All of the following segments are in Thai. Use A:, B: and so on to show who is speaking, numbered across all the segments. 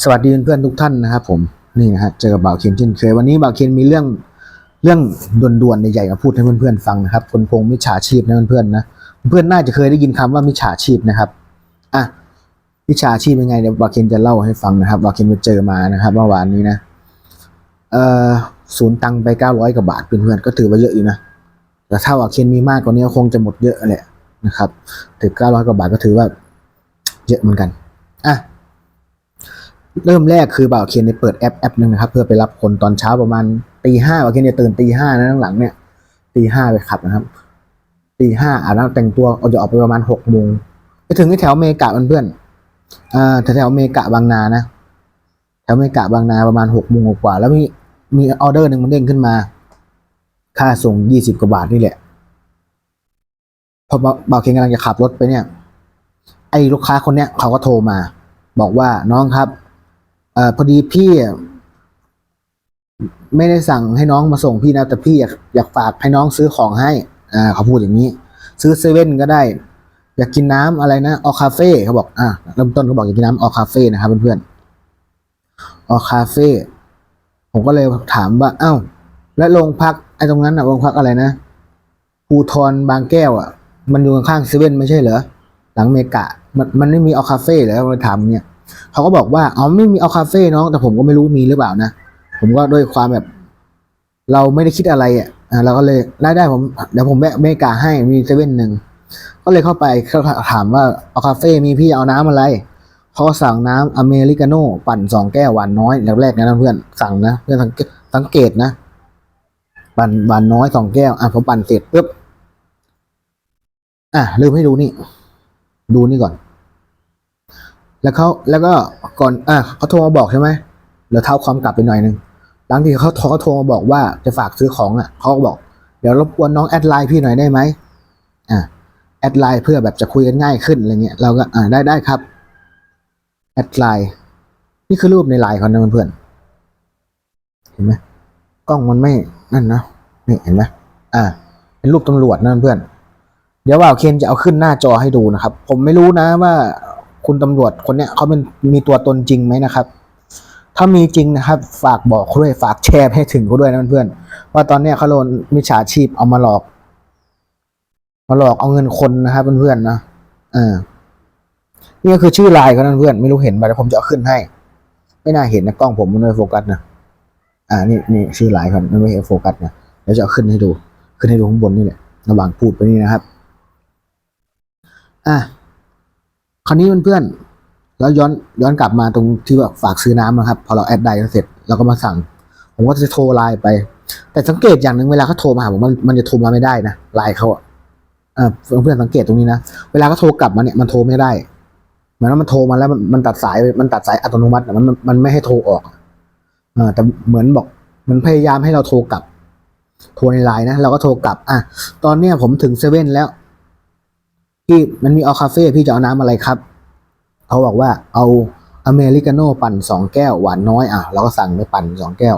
A: สวัสดีเพื่อนๆทุกท่านนะครับผมนี่นะฮะเจอกับบ่าวเคนเช่นเคยวันนี้บ่าวเคนมีเรื่องเรื่องด่วนๆใหญ่ๆมาพูดให้เพื่อนๆฟังนะครับคนพงมิจฉาชีพนะเพื่อนๆนะเพื่อนน่าจะเคยได้ยินคำว่ามิจฉาชีพนะครับอะมิจฉาชีพยังไงเดี๋ยวบ่าวเคนจะเล่าให้ฟังนะครับบ่าวเคนไปเจอมานะครับเมื่อวานนี้นะเอ่อศูนย์ตังค์ไปเก้าร้อยกว่าบาทเพื่อนๆก็ถือว่าเยอะอยู่นะแต่ถ้าบ่าวเคนมีมากกว่านี้คงจะหมดเยอะแหละนะครับถึงเก้าร้อยกว่าบาทก็ถือว่าเยอะเหมือนกันอะ เริ่มแรกคือบ่าวเคนได้เปิดแอปแอปหนึ่งนะครับเพื่อไปรับคนตอนเช้าประมาณตีห้าบ่าวเคนจะตื่นตีห้านะข้งหลังเนี่ยตีห้าไปขับนะครับตีห้าอาบน้ำแต่งตัวเอาจะออกไปประมาณหกโมงไปถึงที่แถวเมกะเพื่อนอ่าแถวแถวเมกะบางนานะแถวเมกะบางนาประมาณหกโมงกว่า แล้วมีมีออเดอร์หนึ่งมันเด้งขึ้นมา ค่าส่งยี่สิบกว่าบาทนี่แหละพอบ่าวเคนกำลังจะขับรถไปเนี่ย ไอ้ลูกค้าคนเนี้ยเขาก็โทรมา บอกว่าน้องครับ เอ่อพอดีพี่ ไม่ได้สั่งให้น้องมาส่งพี่นะ แต่พี่อยากอยากฝากให้น้องซื้อของให้อ่าเขาพูดอย่างนี้ ซื้อเซเว่นก็ได้ อยากกินน้ำอะไรนะออคาเฟ่เขาบอก อ่าเริ่มต้นเขาบอกอยากกินน้ำออคาเฟ่นะครับเพื่อนๆออคาเฟ่ผมก็เลยถามว่า เอ้า แล้วโรงพักไอ้ตรงนั้นอะโรงพักอะไรนะภูทรบางแก้วอะมันอยู่ข้างเซเว่นไม่ใช่เหรอหลังเมกะ มันมันไม่มีเอคาเฟ่เหรอเราถามเนี่ย เขาก็บอกว่าอ๋อไม่มีเอาคาเฟ่น้องแต่ผมก็ไม่รู้มีหรือเปล่านะผมก็ด้วยความแบบ เราไม่ได้คิดอะไรอะเราก็เลยได้ได้ผมเดี๋ยวผมแวะเมกาให้มีเซเว่นหนึ่งก็เลยเข้าไปเขาถามว่าเอาคาเฟ่มีพี่เอาน้ำอะไรเขาก็สั่งน้ำอเมริกาโน่ปั่นสองแก้วหวานน้อยแรกแรกๆนะเพื่อนสั่งนะเพื่อนสังเกตสังเกตนะ ปั่นหวานน้อยสองแก้วอะผมปั่นเสร็จปุ๊บอะลืมให้ดูนี่ ดูนี่ก่อน แล้วเขาแล้วก็ก่อนอะเขาโทรมาบอกใช่ไหมเดี๋ยวเท้าความกลับไปหน่อยหนึ่งหลังที่เขาโทรเขาโทรมาบอกว่าจะฝากซื้อของอะเขาก็บอก เดี๋ยวรบกวนน้องแอดไลน์พี่หน่อยได้ไหมอะแอดไลน์เพื่อแบบจะคุยกันง่ายขึ้นอะไรเงี้ยเราก็อ่าได้ได้ครับแอดไลน์นี่คือรูปในไลน์เขานะเพื่อนเห็นไหมกล้องมันไม่นั่นนะนี่เห็นไหมอ่า เป็นรูปตำรวจนะเพื่อน เดี๋ยวว่าวเคนจะเอาขึ้นหน้าจอให้ดูนะครับ ผมไม่รู้นะว่า คุณตำรวจคนเนี้ยเขาเป็นมีตัวตนจริงไหมนะครับ ถ้ามีจริงนะครับ ฝากบอกเขาด้วยฝากแชร์ให้ถึงเขาด้วยนะเพื่อนๆว่าตอนเนี้ยเขาโดนมิจฉาชีพเอามาหลอก มาหลอกเอาเงินคนนะครับเพื่อนๆนะอ่านี่ก็คือชื่อไลน์เขานะเพื่อนไม่รู้เห็นไหมแต่ผมจะขึ้นให้ ไม่น่าเห็นนะกล้องผมมันไม่โฟกัสนะอ่านี่นี่ชื่อไลน์เขามันไม่เห็นโฟกัสนะเดี๋ยวจะขึ้นให้ดู ขึ้นให้ดูข้างบนนี่แหละระหว่างพูดไปนี่นะครับ อะ คราวนี้เพื่อนๆแล้วย้อนย้อนกลับมาตรงที่ว่าฝากซื้อน้ำนะครับ พอเราแอดไดเสร็จเราก็มาสั่ง ผมก็จะโทรไลน์ไป แต่สังเกตอย่างหนึ่งเวลาเขาโทรมาหาผมมันมันจะโทรมาไม่ได้นะไลน์เขาอะเออเพื่อนๆสังเกตตรงนี้นะเวลาเขาโทรกลับมาเนี่ยมันโทรไม่ได้เหมือนว่ามันโทรมาแล้วมันมันตัดสายมันตัดสายอัตโนมัติมันมันไม่ให้โทรออกอแต่เหมือนบอกมันพยายามให้เราโทรกลับโทรในไลน์นะเราก็โทรกลับอะตอนเนี้ยผมถึงเซเว่นแล้ว พี่มันมีเอาคาเฟ่พี่จะเอาน้ำอะไรครับเขาบอกว่าเอาอเมริกาโน่ปั่นสองแก้วหวานน้อยอะเราก็สั่งไปปั่นสองแก้ว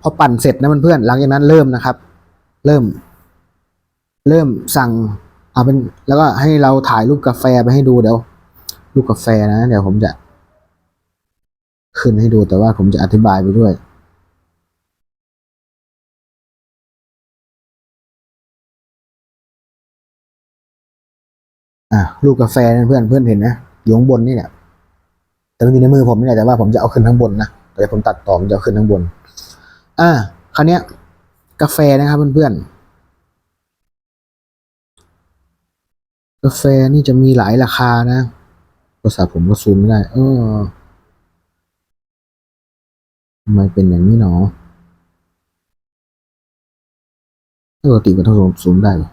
A: พอปั่นเสร็จนะเพื่อนหลังจากนั้นเริ่มนะครับ เริ่ม เริ่มสั่งเอาเป็นแล้วก็ให้เราถ่ายรูปกาแฟไปให้ดูเดี๋ยวรูปกาแฟนะ เดี๋ยวผมจะ ขึ้นให้ดูแต่ว่าผมจะอธิบายไปด้วย อะรูปกาแฟนะเพื่อนเพื่อนเห็นนะอยู่ข้างบนนี่เนี่ยแต่มันอยู่ในมือผมนี่แหละแต่ว่าผมจะเอาขึ้นข้างบนนะแต่ผมตัดต่อผมจะเอาขึ้นข้างบน อะคราวเนี้ย กาแฟนะครับเพื่อนๆกาแฟนี่จะมีหลายราคานะโทรศัพท์ผมก็ซูมไม่ได้ เออทำไมเป็นอย่างนี้หนอปกติมันต้องซูมได้หรอ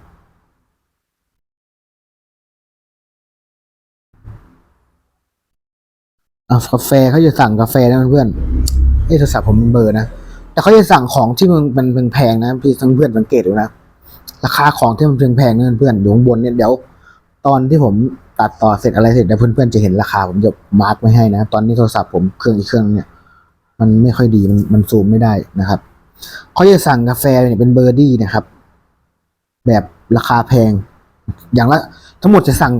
A: อะกาแฟเขาจะสั่งกาแฟนะเพื่อนๆเอ้ยโทรศัพท์ผมมันเบอร์นะ แต่เขาจะสั่งของที่มันมันแพงนะพี่ทั้งเพื่อนสังเกตดูนะ ราคาของที่มันแพงๆนี่ยเพื่อนอยู่ข้างบนเนี่ยเดี๋ยว ตอนที่ผมตัดต่อเสร็จอะไรเสร็จเดี๋ยวเพื่อนๆจะเห็นราคาผมจะมาร์กไว้ให้นะ ตอนนี้โทรศัพท์ผมเครื่องอีกเครื่องเนี่ย มันไม่ค่อยดีมันมันซูมไม่ได้นะครับเขาจะสั่งกาแฟเนี่ยเป็นเบอร์ดี้นะครับ แบบราคาแพง อย่างละทั้งหมดจะสั่ง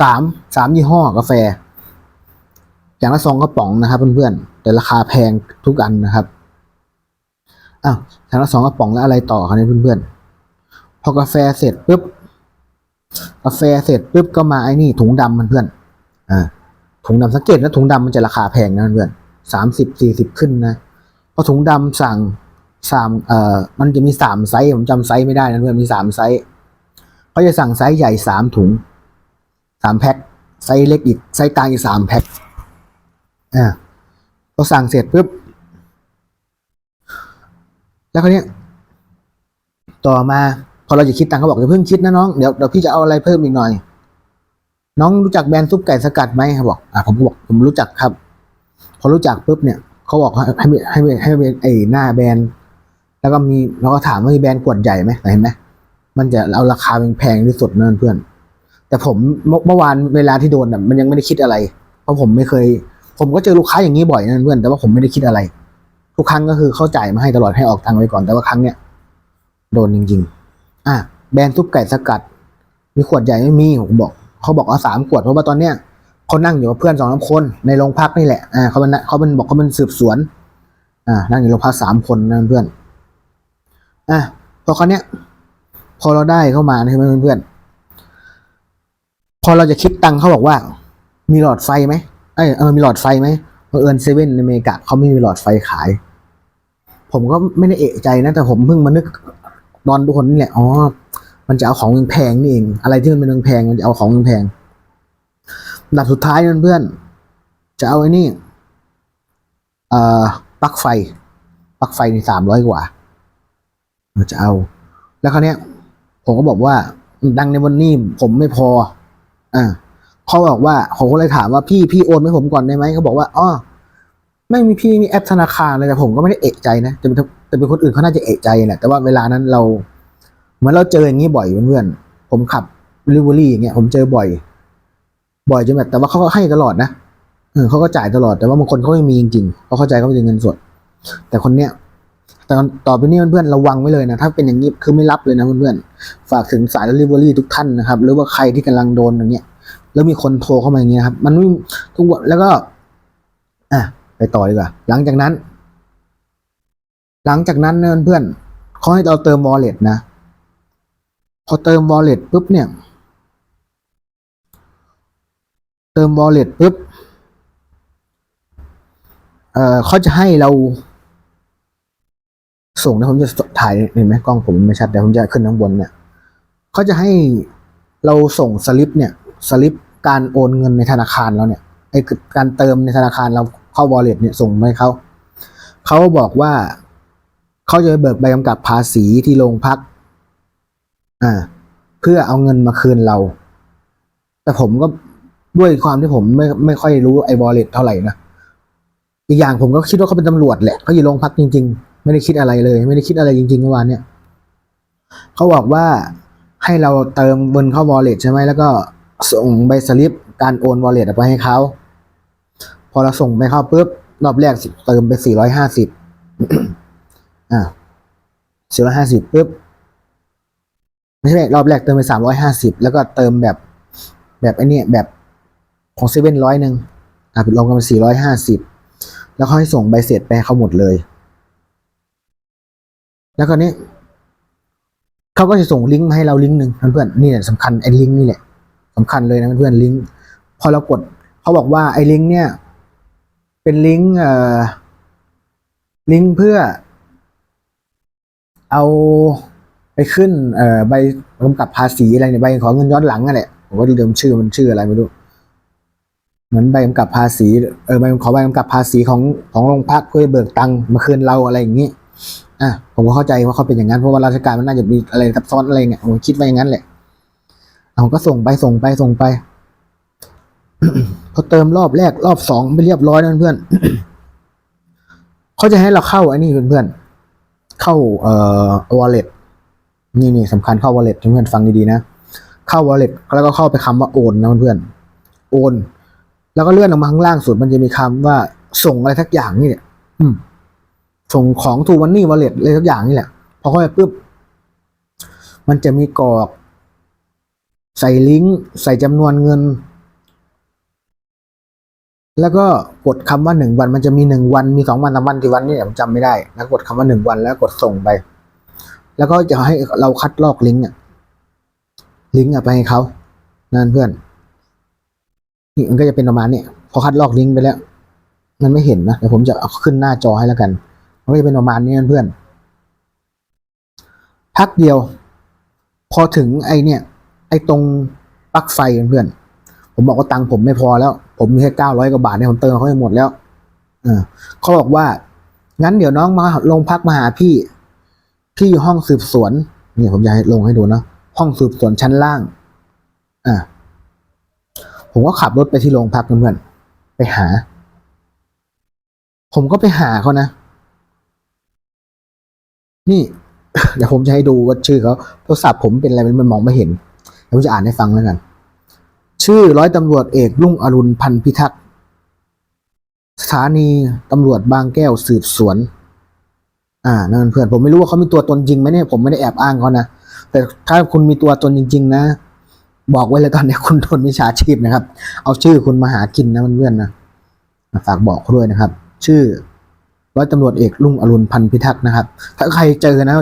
A: สามสามยี่ห้อกาแฟ อย่างละสองกระป๋องนะครับเพื่อนๆแต่ราคาแพงทุกอันนะครับอ้าวอย่างละสองกระป๋องแล้วอะไรต่อครับเนี่ยเพื่อนๆพอกาแฟเสร็จปุ๊บกาแฟเสร็จปุ๊บก็มาไอ้นี่ถุงดำมันเพื่อนอ่าถุงดำสังเกตนะถุงดำมันจะราคาแพงนะเพื่อนสามสิบสี่สิบขึ้นนะพราะถุงดำสั่งสามเอ่อมันจะมีสามไซส์ผมจำไซส์ไม่ได้นะเพื่อนมีสามไซส์เขาจะสั่งไซส์ใหญ่สามถุงสามแพ็คไซส์เล็กอีกไซส์กลางอีกสามแพ็ค อ่าพอสั่งเสร็จปุ๊บ แล้วคราวเนี้ยต่อมา พอเราจะคิดตังค์เขาบอกอย่าเพิ่งคิดนะน้อง เดี๋ยวเดี๋ยวพี่จะเอาอะไรเพิ่มอีกหน่อย น้องรู้จักแบรนด์ซุปไก่สกัดไหมเขาบอก อ่าผมบอกผมรู้จักครับ พอรู้จักปุ๊บเนี่ยเขาบอกให้ให้ให้ให้ไอ้หน้าแบรนด์แล้วก็มีเราก็ถามว่ามีแบรนด์ขวดใหญ่ไหมเห็นไหมมันจะเอาราคาแพงที่สุดเนั่นเพื่อน แต่ผมเมื่อวานเวลาที่โดนน่ะมันยังไม่ได้คิดอะไร เพราะผมไม่เคย ผมก็เจอลูกค้าอย่างนี้บ่อยนะเพื่อนแต่ว่าผมไม่ได้คิดอะไร ทุกครั้งก็คือเข้าจ่ายมาให้ตลอดให้ออกตังค์ไว้ก่อนแต่ว่าครั้งเนี้ยโดนจริง ๆ อะแบรนด์ซุปไก่สกัด มีขวดใหญ่ไม่มีผมบอก เขาบอกเอาสามขวดเพราะว่าตอนเนี้ยเขานั่งอยู่กับเพื่อนสองสาคนในโรงพักนี่แหละอ่าเขาเป็นเขาเป็นบอกเขาเป็นสืบสวน อ่า นั่งอยู่โรงพักสามคนนะเพื่อนอะพอคราเนี้ยพอเราได้เข้ามานะเพื่อนๆพอเราจะคิดตังค์เขาบอกว่า มีหลอดไฟไหม เอยเออมีหลอดไฟไหมเออเซเว่นในอเมริกาเขาไม่มีหลอดไฟขาย ผมก็ไม่ได้เอะใจนะ แต่ผมเพิ่งมานึกตอนทุกคนนี่แหละอ๋อมันจะเอาของแพงนี่เองอะไรที่มันเป็นแพงมันจะเอาของแพงๆอันดับสุดท้ายเพื่อนๆจะเอาไอ้นี่เอ่อปลั๊กไฟปลั๊กไฟในสามร้อยกว่าเราจะเอา แล้วคราวเนี้ย ผมก็บอกว่าดังในวันนี้ผมไม่พอ อ่า เขาบอกว่าผมก็เลยถามว่าพี่พี่โอนให้ผมก่อนได้ไหมเขาบอกว่าอ๋อไม่มีพี่มีแอปธนาคารเลยแต่ผมก็ไม่ได้เอะใจนะแต่เป็นแต่เป็นคนอื่นเขาน่าจะเอะใจแหละแต่ว่าเวลานั้นเราเหมือนเราเจออย่างนี้บ่อยเพื่อนๆผมขับลิเวอรี่อย่างเงี้ยผมเจอบ่อย บ่อยจนแบบแต่ว่าเขาก็ให้ตลอดนะเออเขาก็จ่ายตลอดแต่ว่าบางคนเขาไม่มีจริงๆเขาเข้าใจเขาเป็นเงินสด แต่คนเนี้ยแต่ต่อไปนี้เพื่อนๆระวังไว้เลยนะถ้าเป็นอย่างนี้คือไม่รับเลยนะเพื่อนๆฝากถึงสายลิเวอรี่ทุกท่านนะครับ หรือว่าใครที่กำลังโดนอย่างเงี้ย แล้วมีคนโทรเข้ามาอย่างเงี้ยครับ มันไม่ทุกวันแล้วก็อะไปต่อดีกว่า หลังจากนั้น หลังจากนั้นเนเพื่อนเขาให้เราเติม wallet นะ พอเติม wallet ปุ๊บเนี่ย เติม wallet ปุ๊บเอ่อเขาจะให้เรา ส่งนะผมจะถ่ายเห็นไหมกล้องผมไม่ชัดแต่ผมจะขึ้นข้างบนเนี่ยเขาจะให้เราส่งสลิปเนี่ยสลิป การโอนเงินในธนาคารเราเนี่ยไอ้การเติมในธนาคารเราเข้า wallet เนี่ยส่งไปเขาเขาบอกว่าเขาจะไปเบิกใบกำกับภาษีที่โรงพักอ่า เพื่อเอาเงินมาคืนเรา แต่ผมก็ด้วยความที่ผมไม่ไม่ค่อยรู้ไอ้ wallet เท่าไหร่นะอีกอย่างผมก็คิดว่าเขาเป็นตำรวจแหละเขาอยู่โรงพักจริง ๆ ไม่ได้คิดอะไรเลย ไม่ได้คิดอะไรจริงๆเมื่อวานเนี่ยเขาบอกว่าให้เราเติมเงินเข้า wallet ใช่ไหมแล้วก็ ส่งใบสลิปการโอน wallet ไปให้เขาพอเราส่งไปเข้าปุ๊บรอบแรกเติมไปสี่ร้อยห้าสิบอ่าสี่ร้อยห้าสิบปุ๊บไม่ใช่รอบแรกเติมไปสามร้อยห้าสิบแล้วก็เติมแบบแบบไอ้นี่แบบของเซเว่นร้อยหนึ่งอ่าลงกันไปสี่ร้อยห้าสิบแล้วเขาให้ส่งใบเสร็จไปเขาหมดเลย แล้วก็นี้เขาก็จะส่งลิงก์มาให้เราลิงก์หนึ่งเพื่อนๆนี่แหละสำคัญไอ้ลิงก์นี่แหละ สำคัญเลยนะเพื่อนๆลิงก์พอเรากดเขาบอกว่าไอ้ลิงก์เนี่ย เป็นลิงก์เอ่อลิงก์เพื่อ เอาไปขึ้นเอ่อใบกำกับภาษีอะไรเนี่ยใบขอเงินย้อนหลังนั่นแหละผมก็เดิมชื่อมันชื่ออะไรไม่รู้เหมือนใบกำกับภาษีเออใบขอใบกำกับภาษีของของโรงพักเพื่อเบิกตังค์มาคืนเราอะไรอย่างนี้อะผมก็เข้าใจว่าเขาเป็นอย่างนั้นเพราะว่าราชการมันน่าจะมีอะไรซับซ้อนอะไรเงี้ยผมคิดไว่าอย่างนั้นแหละ ผมก็ส่งไปส่งไปส่งไป พอเติมรอบแรกรอบสองไปเรียบร้อยนะเพื่อนเขาจะให้เราเข้าไอันนี้เพื่อนๆเข้าเอ่อ wallet นี่นี่สำคัญเข้า wallet เพื่อนๆฟังดีๆนะ เข้า wallet แล้วก็เข้าไปคำว่าโอนนะเพื่อนๆโอน แล้วก็เลื่อนลงมาข้างล่างสุดมันจะมีคำว่าส่งอะไรทักอย่างนี่แหละอืมส่งของทูวันนี่ wallet อะไรทักอย่างนี่แหละ พอเข้าไปปุ๊บ มันจะมีกรอก ใส่ลิงก์ใส่จำนวนเงิน แล้วก็กดคำว่าหนึ่งวัน มันจะมีหนึ่งวันมีสองวันสามวันกี่วันเนี่ยผมจำไม่ได้แล้วกดคำว่าหนึ่งวันแล้วกดส่งไป แล้วก็จะให้เราคัดลอกลิงก์อะลิงก์อะไปให้เขานั่นเพื่อนนี่มันก็จะเป็นประมาณนี้พอคัดลอกลิงก์ไปแล้ว มันไม่เห็นนะเดี๋ยวผมจะเอาขึ้นหน้าจอให้แล้วกันมันก็จะเป็นประมาณนี้นะเพื่อนพักเดียว พอถึงไอเนี่ย ตรงปลั๊กไฟเพื่อนผมบอกว่าตังค์ผมไม่พอแล้ว ผมมีแค่เก้าร้อยกว่าบาทเนี่ยผมเติมเขาไปหมดแล้วเออเขาบอกว่า งั้นเดี๋ยวน้องมาลงพักมาหาพี่ พี่อยู่ห้องสืบสวนเนี่ยผมจะให้ลงให้ดูนะห้องสืบสวนชั้นล่าง อ่าผมก็ขับรถไปที่โรงพักเพื่อนไปหา ผมก็ไปหาเขานะ นี่ เดี๋ยวผมจะให้ดูว่าชื่อเขาโทรศัพท์ผมเป็นอะไรมันมองไม่เห็น ผมจะอ่านให้ฟังแล้วกัน ชื่อร้อยตำรวจเอกรุ่งอรุณพันธ์พิทักษ์สถานีตำรวจบางแก้วสืบสวน อ่านั่นเพื่อนผมไม่รู้ว่าเขามีตัวตนจริงไหมเนี่ยผมไม่ได้แอบอ้างเขานะแต่ถ้าคุณมีตัวตนจริง ๆ นะ บอกไว้เลยตอนนี้คุณโดนมิจฉาชีพนะครับ เอาชื่อคุณมาหากินนะเพื่อนๆนะฝากบอกเขาด้วยนะครับ ชื่อร้อยตำรวจเอกรุ่งอรุณพันธ์พิทักษ์นะครับ ถ้าใครเจอนะ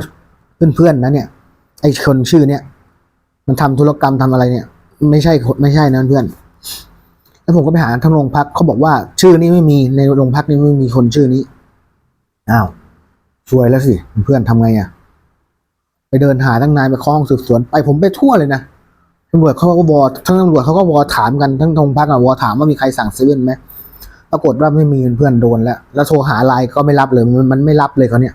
A: เพื่อนๆนะเนี่ยไอคนชื่อเนี่ย มันทำธุรกรรมทำอะไรเนี่ย ไม่ใช่คนไม่ใช่นะเพื่อน แล้วผมก็ไปหาทั้งโรงพักเขาบอกว่า ชื่อนี้ไม่มีในโรงพักนี้ไม่มีคนชื่อนี้อ้าวช่วยแล้วสิเพื่อนทำไงอะ ไปเดินหาทั้งนายไปคล้องสืบสวน ไปผมไปทั่วเลยนะตำรวจเขาก็วอทั้งตำรวจเขาก็วอถามกันทั้งโรงพักอะวอถามว่ามีใครสั่งซื้อไหมปรากฏว่าไม่มีเพื่อนโดนแล้ว แล้วโทรหาไลน์ก็ไม่รับเลยมันมันไม่รับเลยเขาเนี่ย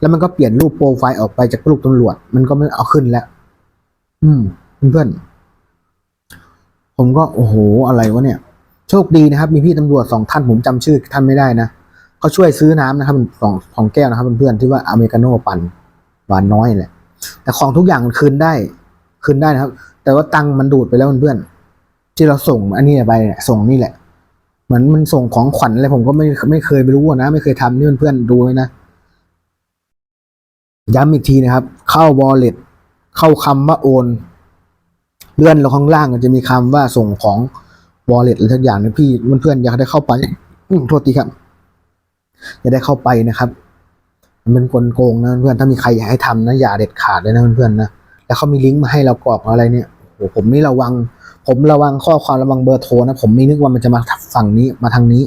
A: แล้วมันก็เปลี่ยนรูปโปรไฟล์ออกไปจากรูปตำรวจ มันก็ไม่เอาขึ้นแล้ว อืมเพื่อนผมก็โอ้โหอะไรวะเนี่ย โชคดีนะครับ มีพี่ตำรวจสองท่านผมจำชื่อท่านไม่ได้นะเขาช่วยซื้อน้ำนะครับสองของแก้วนะครับเพื่อนๆที่ว่าอเมริกาโน่ปั่นหวานน้อยแหละ แต่ของทุกอย่างมันคืนได้ คืนได้นะครับ แต่ว่าตังค์มันดูดไปแล้วเพื่อนๆที่เราส่งอันนี้ไปเนี่ยส่งนี่แหละเหมือนมันส่งของขวัญอะไรผมก็ไม่ไม่เคยไปรู้นะ ไม่เคยทำนี่เพื่อนๆดูเลยนะย้ำอีกทีนะครับ เข้า wallet เข้าคำว่าโอน เลื่อนลงข้างล่างมันจะมีคำว่าส่งของ wallet หรือทุกอย่างนะพี่เพื่อนๆอยากได้เข้าไปอืโทษทีครับอย่าได้เข้าไปนะครับ มันเป็นกลโกงนะเพื่อนถ้ามีใครอยากให้ทำนะอย่าเด็ดขาดเลยนะเพื่อนๆนะแล้วเขามีลิงก์มาให้เรากรอกอะไรเนี่ยโอ้โหผมนี่ระวัง ผมระวังข้อความระวังเบอร์โทรนะผมนี่นึกว่ามันจะมาฝั่งนี้มาทางนี้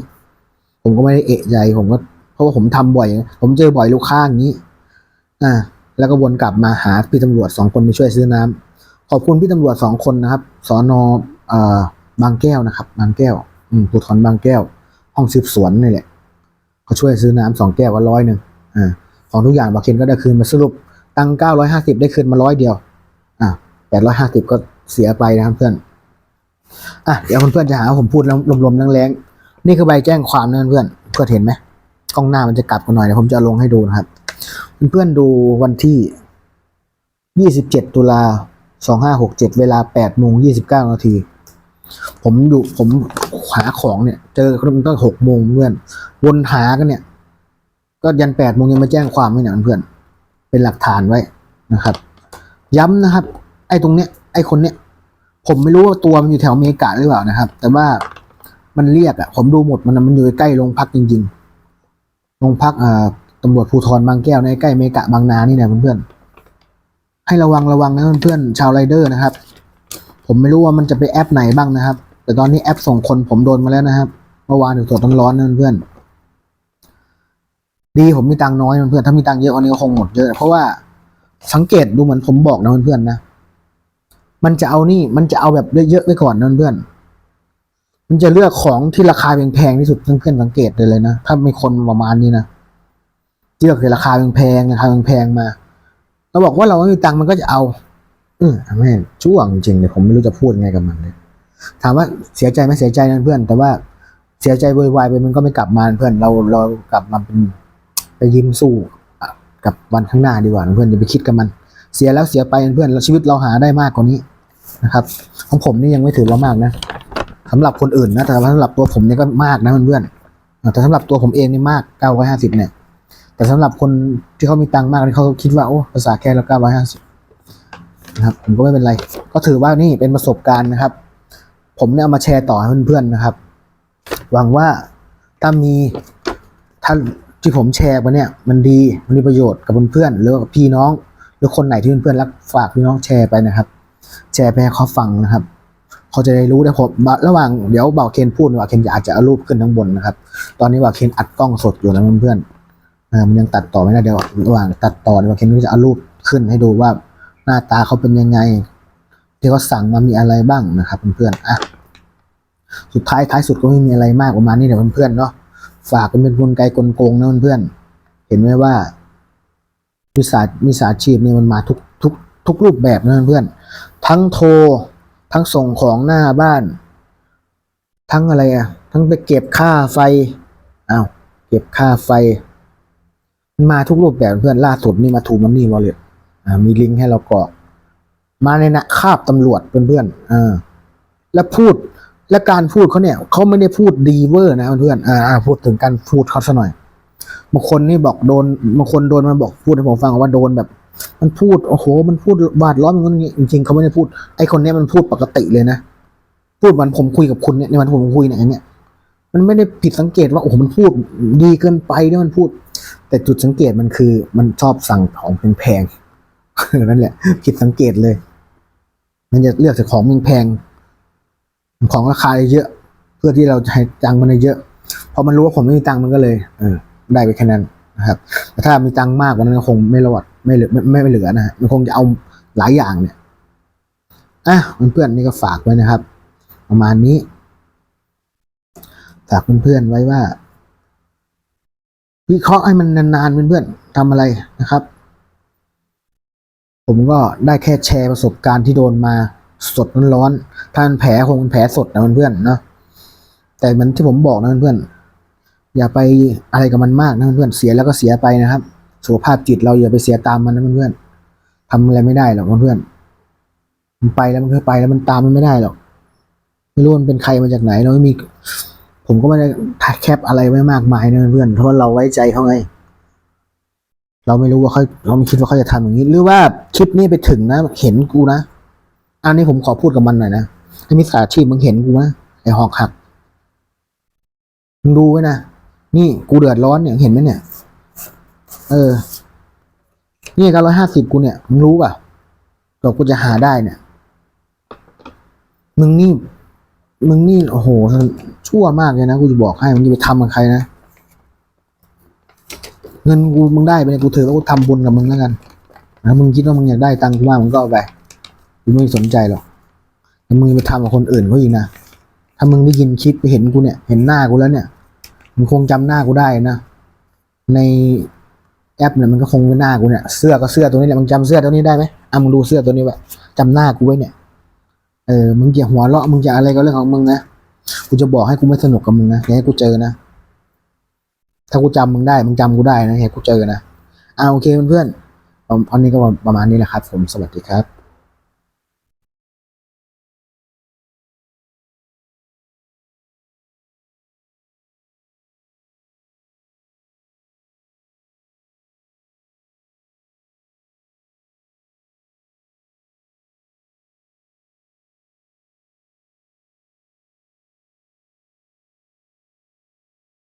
A: ผมก็ไม่ได้เอะใจผมก็เพราะว่าผมทำบ่อย ผมเจอบ่อยลูกค้าอย่างนี้ อ่า แล้วก็วนกลับมาหาพี่ตำรวจสองคนไปช่วยซื้อน้ำขอบคุณพี่ตำรวจสองคนนะครับสอนอออบางแก้วนะครับ บางแก้วอืมภูธรบางแก้ว ห้องสืบสวนนี่แหละเขาช่วยซื้อน้ำสองแก้วก็ร้อยหนึ่งอ่าของทุกอย่างบาเคนก็ได้คืนมาสรุปตังเก้าร้อยห้าสิบได้คืนมาร้อยเดียวอ่าแปดร้อยห้าสิบก็เสียไปนะครับเพื่อนอะเดี๋ยวเพื่อนจะหาผมพูดแล้วลมๆแรงๆนี่คือใบแจ้งความนะเพื่อนเพื่อนเห็นไหมกล้องหน้ามันจะกลับกันหน่อยเดี๋ยวผมจะลงให้ดูนะครับ เพื่อนๆดูวันที่ 27 ตุลา 2567 เวลา8โมง29 นาที ผมอยู่ผมหาของเนี่ย เจอตั้ง6โมงเพื่อน วนหากันเนี่ย ก็ยัน8โมงยังมาแจ้งความไม่เนี่ยเพื่อน เป็นหลักฐานไว้นะครับ ย้ำนะครับ ไอ้ตรงเนี้ย ไอ้คนเนี้ย ผมไม่รู้ว่าตัวมันอยู่แถวเมกาหรือเปล่านะครับ แต่ว่ามันเรียกอะผมดูหมดมันมันอยู่ใกล้โรงพักจริง ๆ โรงพักอ่า ตำรวจภูธรบางแก้วในใกล้เมกะบางนานี่นะเพื่อนๆให้ระวังระวังนะเพื่อนๆชาวไรเดอร์นะครับ ผมไม่รู้ว่ามันจะไปแอปไหนบ้างนะครับ แต่ตอนนี้แอปส่งคนผมโดนมาแล้วนะครับเมื่อวานถึงสดร้อนๆนะเพื่อนๆดีผมมีตังน้อยเพื่อนๆถ้ามีตังเยอะกวันนี้ก็คงหมดเยอะ เพราะว่าสังเกตดูเหมือนผมบอกนะเพื่อนๆนะมันจะเอานี่มันจะเอาแบบเยอะๆไว้ก่อนนะเพื่อนๆมันจะเลือกของที่ราคาแพงๆที่สุดเพื่อนๆสังเกตเลยเลยนะ ถ้ามีคนประมาณนี้นะ เลือกแต่ราคาแพงราคาแพงมาเราบอกว่าเราไม่มีตังค์มันก็จะเอาเออแม่ช่วงจริงเลยผมไม่รู้จะพูดยังไงกับมันเลยถามว่าเสียใจไหมเสียใจน่ะเพื่อน แต่ว่าเสียใจววายไปมันก็ไม่กลับมาเพื่อนเราเรากลับมาเป็นไปยิ้มสู้กับวันข้างหน้าดีกว่าเพื่อนอย่าไปคิดกับมัน เสียแล้วเสียไปเพื่อนแล้วชีวิตเราหาได้มากกว่านี้นะครับ ของผมนี่ยังไม่ถือว่ามากนะสำหรับคนอื่นนะแต่สำหรับตัวผมนี่ก็มากนะเพื่อนๆแต่สำหรับตัวผมเองนี่มากเก้าร้อยห้าสิบเนี่ย แต่สำหรับคนที่เขามีตังค์มากที่เขาคิดว่าโอ้ภาษาแค่ละเก้าร้อยห้าสิบนะครับผมก็ไม่เป็นไร ก็ถือว่านี่เป็นประสบการณ์นะครับ ผมเนี่ยเอามาแชร์ต่อให้เพื่อนๆนะครับ หวังว่าถ้ามีถ้าที่ผมแชร์ไปเนี่ย มันดีมันมีประโยชน์กับเพื่อนๆหรือกับพี่น้อง หรือคนไหนที่เพื่อนๆรักฝากพี่น้องแชร์ไปนะครับ แชร์ไปให้เขาฟังนะครับเขาจะได้รู้ได้ผมระหว่างเดี๋ยวบ่าวเคนพูดว่าเคนอาจจะเอารูปขึ้นข้างบนนะครับ ตอนนี้บ่าวเคนอัดกล้องสดอยู่นะเพื่อนๆ มันยังตัดต่อไม่ได้เดี๋ยวระหว่างตัดต่อเนี่ยวเคนก็จะเอารูปขึ้นให้ดูว่าหน้าตาเขาเป็นยังไง ที่เขาสั่งมามีอะไรบ้างนะครับเพื่อนๆอะสุดท้ายท้ายสุดก็ไม่มีอะไรมากประมาณนี้เดี๋ยวเพื่อนๆเนาะฝากเป็นเป็นกลไกกลโกงนะเพื่อนๆเห็นไหมว่าวิสาวิสาชีพเนี่ยมันมาทุกทุกทุกรูปแบบนะเพื่อนๆทั้งโทรทั้งส่งของหน้าบ้าน ทั้งอะไรอะ ทั้งไปเก็บค่าไฟอ้าวเก็บค่าไฟ มาทุกรูปแบบเพื่อนล่าสุดนี่มาถูมันนี่วอลเล็ตอ่ามีลิงก์ให้เรากรอกมาในนะคาบตำรวจเพื่อนๆอ่าแล้วพูดและการพูดเขาเนี่ยเขาไม่ได้พูดดีเวอร์นะเพื่อนๆอ่าพูดถึงการพูดเขาซะหน่อยบางคนนี่บอกโดนบางคนโดนมันบอกพูดให้ผมฟังว่าโดนแบบ มันพูดโอ้โห มันพูดบาดร้อนมันงี้จริงๆเขาไม่ได้พูดไอคนเนี้ยมันพูดปกติเลยนะพูดวันผมคุยกับคุณเนี่ยในวันผมคุยเนี่ยอย่างเนี้ยมันไม่ได้ผิดสังเกตว่าโอ้โหมันพูดดีเกินไปเนี่ยมันพูด แต่จุดสังเกตมันคือ มันชอบสั่งของแพงๆนั่นแหละผิดสังเกตเลย มันจะเลือกแต่ของแพงของราคาเยอะ เพื่อที่เราจะให้ตังมันเยอะพอมันรู้ว่าผมไม่มีตังค์มันก็เลย เออ ได้ไปแค่นั้นนะครับแต่ถ้ามีตังค์มากกว่านั้นก็คงไม่รอดไม่เหลือไม่ไม่ไม่เหลือนะฮะมันคงจะเอาหลายอย่างเนี่ยอะเพื่อนๆนี่ก็ฝากไว้นะครับ ประมาณนี้ ฝากเพื่อนๆไว้ว่า วิเคราะห์ให้มันนานๆเพื่อนๆทำอะไรนะครับ ผมก็ได้แค่แชร์ประสบการณ์ที่โดนมาสดร้อนๆถ้านแผลคงเป็นแผลสดนะเพื่อนๆเนาะแต่มันที่ผมบอกนะเพื่อนๆอย่าไปอะไรกับมันมากนะเพื่อนๆเสียแล้วก็เสียไปนะครับสุขภาพจิตเราอย่าไปเสียตามมันนะเพื่อนๆทำอะไรไม่ได้หรอกเพื่อนๆมันไปแล้วมันก็ไปแล้วมันตามมันไม่ได้หรอกไม่รู้มันเป็นใครมาจากไหนเราไม่มี ผมก็ไม่ได้แคปอะไรไว้มากมายนะเพื่อนเพราะเราไว้ใจเขาไง เราไม่รู้ว่าเขาเราไม่คิดว่าเขาจะทำอย่างนี้ หรือว่าคลิปนี้ไปถึงนะ เห็นกูนะ อันนี้ผมขอพูดกับมันหน่อยนะไอ้มิจฉาชีพมึงเห็นกูนะไอ้หอกหักมึงดูไว้นะนี่กูเดือดร้อนเนี่ยเห็นไหมเนี่ย เออ นี่การร้อยห้าสิบกูเนี่ยมึงรู้ป่ะกว่ากูจะหาได้เนี่ยมึงนี่ มึงนี่โอ้โหชั่วมากเลยนะกูจะบอกให้มึงจะไปทำกับใครนะเงินกูมึงได้ไปเนี่ยกูถือว่ากูทำบุญกับมึงแล้วกันนะมึงคิดว่ามึงอยากได้ตังค์กูมากมึงก็เอาไปกูไม่สนใจหรอกแต่มึงไปทำกับคนอื่นเขาอีกนะถ้ามึงได้ยินคลิปไปเห็นกูเนี่ย เห็นหน้ากูแล้วเนี่ยมึงคงจำหน้ากูได้นะในแอปเนี่ยมันก็คงเป็นหน้ากูเนี่ยเสื้อก็เสื้อตัวนี้แหละมึงจำเสื้อตัวนี้ได้ไหมอะมึงดูเสื้อตัวนี้ไว้จำหน้ากูไว้เนี่ย เออ มึงอย่าหัวเราะ มึงอย่าอะไรก็เรื่องของมึงนะ กูจะบอกให้กูไม่สนุกกับมึงนะอย่าให้กูเจอนะ ถ้ากูจำมึงได้ มึงจำกูได้นะอย่าให้กูเจอนะ อ่าโอเคเพื่อนๆตอาอันนี้ก็ประมาณนี้แหละครับ ผม สวัสดีครับ